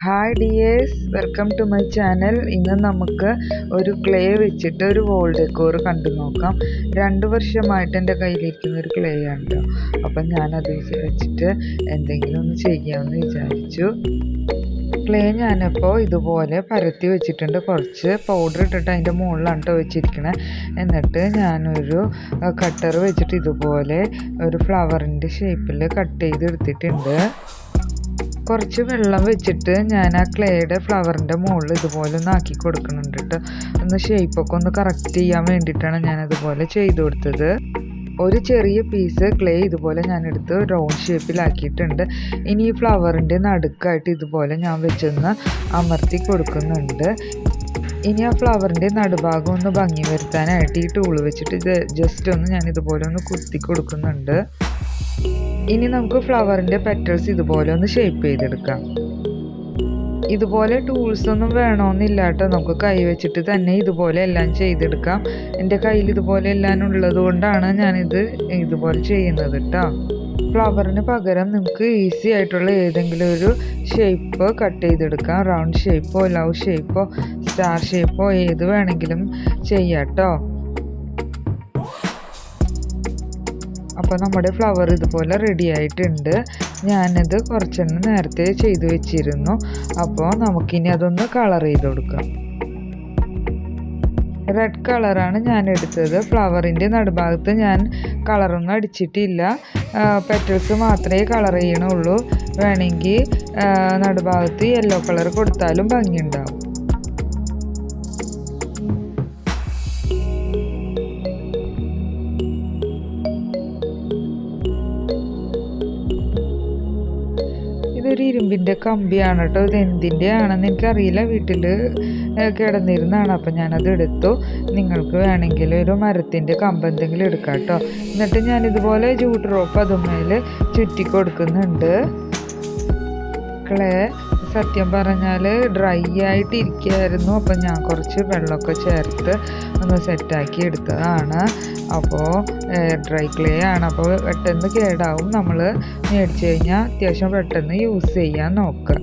Hi dears welcome to my channel ഇന്ന് നമുക്ക് ഒരു ക്ലേ വെച്ചിട്ട് ഒരു വോൾ ഡെക്കോർ കണ്ടു നോക്കാം. രണ്ട് വർഷമായിട്ട് എന്റെ കയ്യിലിരിക്കുന്ന ഒരു ക്ലേ ആണ് കേട്ടോ അപ്പം ഞാനത് വിചാ- വെച്ചിട്ട് എന്തെങ്കിലും ഒന്ന് ചെയ്യാമെന്ന് വിചാരിച്ചു. ക്ലേ ഞാനപ്പോൾ ഇതുപോലെ പരത്തി വെച്ചിട്ടുണ്ട്. കുറച്ച് പൗഡർ ഇട്ടിട്ട് അതിന്റെ മുകളിലാണ് കേട്ടോ വെച്ചിരിക്കണേ. എന്നിട്ട് ഞാനൊരു കട്ടർ വെച്ചിട്ട് ഇതുപോലെ ഒരു ഫ്ലവറിന്റെ ഷേപ്പിൽ കട്ട് ചെയ്ത് എടുത്തിട്ടുണ്ട് കുറച്ച് വെള്ളം വെച്ചിട്ട് ഞാൻ ആ ക്ലേയുടെ ഫ്ലവറിന്റെ മുകളിൽ ഇതുപോലെ ഒന്ന് ആക്കി കൊടുക്കുന്നുണ്ട് കേട്ടോ ഒന്ന് ഷേപ്പൊക്കെ ഒന്ന് കറക്റ്റ് ചെയ്യാൻ വേണ്ടിയിട്ടാണ് ഞാൻ അതുപോലെ ചെയ്ത് കൊടുത്തത്. ഒരു ചെറിയ പീസ് ക്ലേ ഇതുപോലെ ഞാൻ എടുത്ത് റൗണ്ട് ഷേപ്പിലാക്കിയിട്ടുണ്ട് ഇനി ഈ ഫ്ലവറിന്റെ നടുക്കായിട്ട് ഇതുപോലെ ഞാൻ വെച്ചൊന്ന് അമർത്തി കൊടുക്കുന്നുണ്ട്. ഇനി ആ ഫ്ലവറിന്റെ നടുഭാഗം ഒന്ന് ഭംഗി വരുത്താനായിട്ട് ഈ ടൂൾ വെച്ചിട്ട് ജസ്റ്റ് ഒന്ന് ഞാൻ ഇതുപോലെ ഒന്ന് കുത്തി കൊടുക്കുന്നുണ്ട്. ഇനി നമുക്ക് ഫ്ലവറിന്റെ പെറ്റൽസ് ഇതുപോലെ ഒന്ന് ഷേപ്പ് ചെയ്തെടുക്കാം. ഇതുപോലെ ടൂൾസ് ഒന്നും വേണമെന്നില്ല കേട്ടോ. നമുക്ക് കൈ വെച്ചിട്ട് തന്നെ ഇതുപോലെ എല്ലാം ചെയ്തെടുക്കാം. എന്റെ കയ്യിൽ ഇതുപോലെ എല്ലാം ഉള്ളത് കൊണ്ടാണ് ഞാനിത് ഇതുപോലെ ചെയ്യുന്നത് കേട്ടോ. ഫ്ലവറിന് പകരം നിങ്ങൾക്ക് ഈസി ആയിട്ടുള്ള ഏതെങ്കിലും ഒരു ഷേപ്പ് കട്ട് ചെയ്തെടുക്കാം. റൗണ്ട് ഷേപ്പോ ലവ് ഷേപ്പോ സ്റ്റാർ ഷേപ്പോ ഏത് വേണമെങ്കിലും ചെയ്യാം കേട്ടോ. അപ്പോൾ നമ്മുടെ ഫ്ലവർ ഇതുപോലെ റെഡി ആയിട്ടുണ്ട്. ഞാനത് കുറച്ചെണ്ണം നേരത്തെ ചെയ്തു വെച്ചിരുന്നു. അപ്പോൾ നമുക്കിനി അതൊന്ന് കളർ ചെയ്ത് കൊടുക്കാം. റെഡ് കളറാണ് ഞാൻ എടുത്തത്. ഫ്ലവറിന്റെ നടുഭാഗത്ത് ഞാൻ കളറൊന്നും അടിച്ചിട്ടില്ല. പെറ്റൽസ് മാത്രമേ കളർ ചെയ്യണുള്ളൂ. വേണമെങ്കിൽ നടുഭാഗത്ത് യെല്ലോ കളർ കൊടുത്താലും ഭംഗിയുണ്ടാവും. ഇതൊരു ഇരുമ്പിന്റെ കമ്പിയാണ് കേട്ടോ. ഇത് എന്തിന്റെ ആണെന്ന് എനിക്കറിയില്ല വീട്ടിൽ കിടന്നിരുന്നാണ്. അപ്പം ഞാനത് എടുത്തു. നിങ്ങൾക്ക് വേണമെങ്കിൽ ഒരു മരത്തിന്റെ കമ്പ് എന്തെങ്കിലും എടുക്കാം കേട്ടോ. എന്നിട്ട് ഞാനിതുപോലെ ജൂട്ട് റോപ്പ് അതുമേൽ ചുറ്റി കൊടുക്കുന്നുണ്ട്. ക്ലേ സത്യം പറഞ്ഞാൽ ഡ്രൈ ആയിട്ട് അപ്പം ഞാൻ കുറച്ച് വെള്ളമൊക്കെ ചേർത്ത് ഒന്ന് സെറ്റാക്കി എടുത്തതാണ്. അപ്പോൾ ഡ്രൈ ക്ലേ ആണ്. അപ്പോൾ പെട്ടെന്ന് കേടാവും. നമ്മൾ മേടിച്ച് കഴിഞ്ഞാൽ അത്യാവശ്യം പെട്ടെന്ന് യൂസ് ചെയ്യാൻ നോക്കുക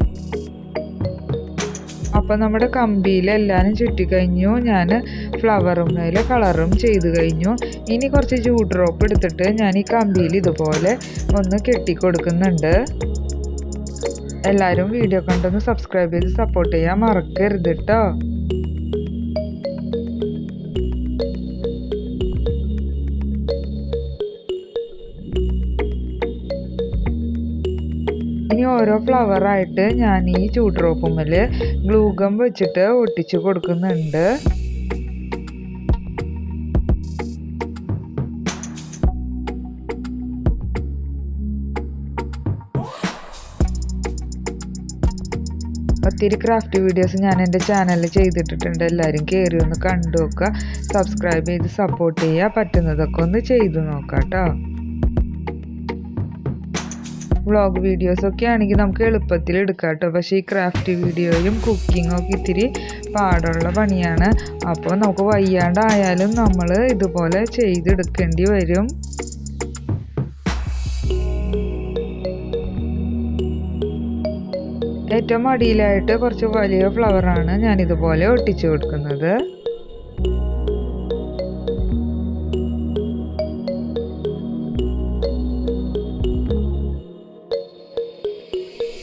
അപ്പോൾ നമ്മുടെ കമ്പിയിൽ എല്ലാവരും ചുറ്റിക്കഴിഞ്ഞു. ഞാൻ ഫ്ലവറും മേലെ കളറും ചെയ്ത് കഴിഞ്ഞു. ഇനി കുറച്ച് ജൂ ഡ്രോപ്പ് എടുത്തിട്ട് ഞാൻ ഈ കമ്പിയിൽ ഇതുപോലെ ഒന്ന് കെട്ടിക്കൊടുക്കുന്നുണ്ട്. എല്ലാവരും വീഡിയോ കണ്ടൊന്ന് സബ്സ്ക്രൈബ് ചെയ്ത് സപ്പോർട്ട് ചെയ്യാൻ മറക്കരുത് കേട്ടോ ഇനി ഓരോ ഫ്ലവറായിട്ട് ഞാൻ ഈ ചൂട്ട്രോപ്പുമ്മൽ ഗ്ലൂഗം വെച്ചിട്ട് ഒട്ടിച്ചു കൊടുക്കുന്നുണ്ട്. ഒത്തിരി ക്രാഫ്റ്റ് വീഡിയോസ് ഞാൻ എന്റെ ചാനലിൽ ചെയ്തിട്ടിട്ടുണ്ട്. എല്ലാവരും കയറി ഒന്ന് കണ്ടു നോക്കുക. സബ്സ്ക്രൈബ് ചെയ്ത് സപ്പോർട്ട് ചെയ്യുക. പറ്റുന്നതൊക്കെ ഒന്ന് ചെയ്തു നോക്കാം കേട്ടോ വ്ളോഗ് വീഡിയോസൊക്കെ ആണെങ്കിൽ നമുക്ക് എളുപ്പത്തിൽ എടുക്കാം കേട്ടോ പക്ഷേ ഈ ക്രാഫ്റ്റ് വീഡിയോയും കുക്കിങ്ങും ഒക്കെ ഇത്തിരി പാടുള്ള പണിയാണ്. അപ്പോൾ നമുക്ക് വയ്യാണ്ടായാലും നമ്മൾ ഇതുപോലെ ചെയ്തെടുക്കേണ്ടി വരും. ഏറ്റവും അടിയിലായിട്ട് കുറച്ച് വലിയ ഫ്ലവറാണ് ഞാൻ ഇതുപോലെ ഒട്ടിച്ചു കൊടുക്കുന്നത്.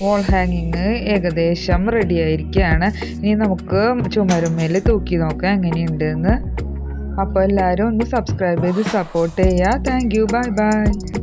വോൾ ഹാങ്ങിങ് ഏകദേശം റെഡി ആയിരിക്കുകയാണ്. ഇനി നമുക്ക് ചുമരുമേൽ തൂക്കി നോക്കാം എങ്ങനെയുണ്ടെന്ന്. അപ്പോൾ എല്ലാവരും ഒന്ന് സബ്സ്ക്രൈബ് ചെയ്ത് സപ്പോർട്ട് ചെയ്യുക. Thank you bye bye